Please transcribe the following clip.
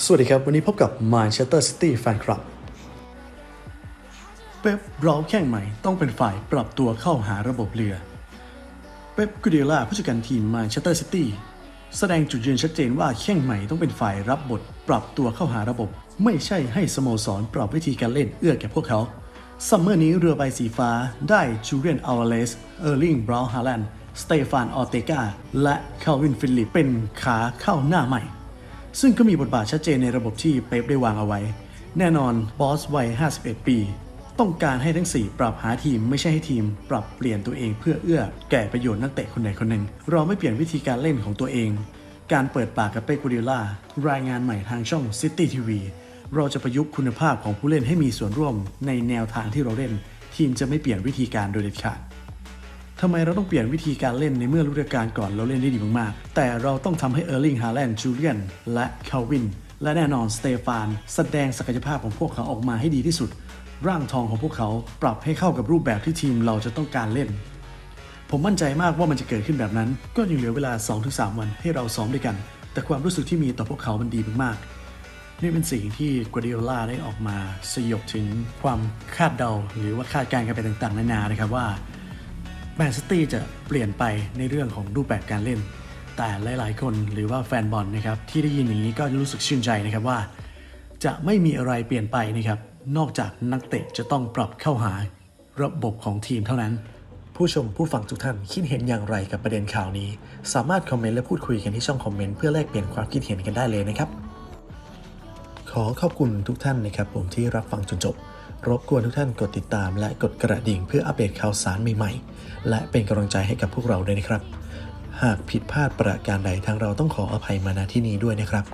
สวัสดีครับ วันนี้พบกับ Manchester City Fan Club เป๊ปเราแข่งใหม่ต้องเป็นฝ่ายปรับตัวเข้าหาระบบเรือ เป๊ปกูเดียล่าผู้จัดการทีม Manchester City แสดงจุดยืนชัดเจนว่าแข่งใหม่ต้องเป็นฝ่ายรับบท ปรับตัวเข้าหาระบบ ไม่ใช่ให้สโมสรปรับวิธีการเล่นเอื้อแก่พวกเขาซัมเมอร์นี้เรือใบสีฟ้าได้จูเลียนอัลวาเลสเออร์ลิงบราวน์ฮาแลนด์สเตฟานออเตกาและคาลวินฟิลิปเป็นขาเข้าหน้าใหม่ ซึ่งก็มีบทบาทชัดเจนในระบบที่เป๊ปได้วางเอาไว้ แน่นอนบอสวัย 51 ปี ต้องการให้ทั้ง 4 ปรับหาทีมไม่ใช่ให้ทีม ปรับเปลี่ยนตัวเองเพื่อเอื้อแก่ประโยชน์นักเตะคนใดคนหนึ่ง เราไม่เปลี่ยนวิธีการเล่นของตัวเอง การเปิดปากกับเป๊ปกูดิล่ารายงานใหม่ทางช่อง City TV เราจะประยุกต์คุณภาพของผู้เล่นให้มีส่วนร่วมในแนวทางที่เราเล่น ทีมจะไม่เปลี่ยนวิธีการโดยเด็ดขาด ทำไมเราต้องเปลี่ยนวิธีการเล่นในเมื่อฤดูกาลก่อนเราเล่นได้ดีมากๆ แต่เราต้องทำให้เออร์ลิงฮาแลนด์จูเลียนและคาวินและแน่นอนสเตฟานแสดงศักยภาพของพวกเขาออกมาให้ดีที่สุด ร่างทองของพวกเขาปรับให้เข้ากับรูปแบบที่ทีมเราจะต้องการเล่น ผมมั่นใจมากว่ามันจะเกิดขึ้นแบบนั้น ก็ยังเหลือเวลา 2-3 วันให้เราซ้อมด้วยกัน แต่ความรู้สึกที่มีต่อพวกเขามันดีมากๆ นี่เป็นสิ่งที่กัวดิโอล่าได้ออกมาสยบถึงความคาดเดา หรือว่าคาดการณ์กันไปต่างๆ นานานะครับว่า แมนซิตี้จะเปลี่ยนไปในเรื่องของรูปแบบการเล่น แต่หลายๆ คนหรือว่าแฟนบอลนะครับที่ได้ยินอย่างนี้ก็รู้สึกชื่นใจนะครับว่า จะไม่มีอะไรเปลี่ยนไปนะครับนอกจากนักเตะจะต้องปรับเข้าหาระบบของทีมเท่านั้น ผู้ชมผู้ฟังทุกท่านคิดเห็นอย่างไรกับประเด็นข่าวนี้ สามารถคอมเมนต์และพูดคุยกันที่ช่องคอมเมนต์เพื่อแลกเปลี่ยนความคิดเห็นกันได้เลยนะครับ ขอขอบคุณทุกท่านนะครับผมที่รับฟังจนจบ รบกวนทุกท่านกดติดตามและกดกระดิ่งเพื่ออัปเดตข่าวสารใหม่ๆ และเป็นกำลังใจให้กับพวกเราด้วยนะครับ หากผิดพลาดประการใดทางเราต้องขออภัยมาณที่นี้ด้วยนะครับ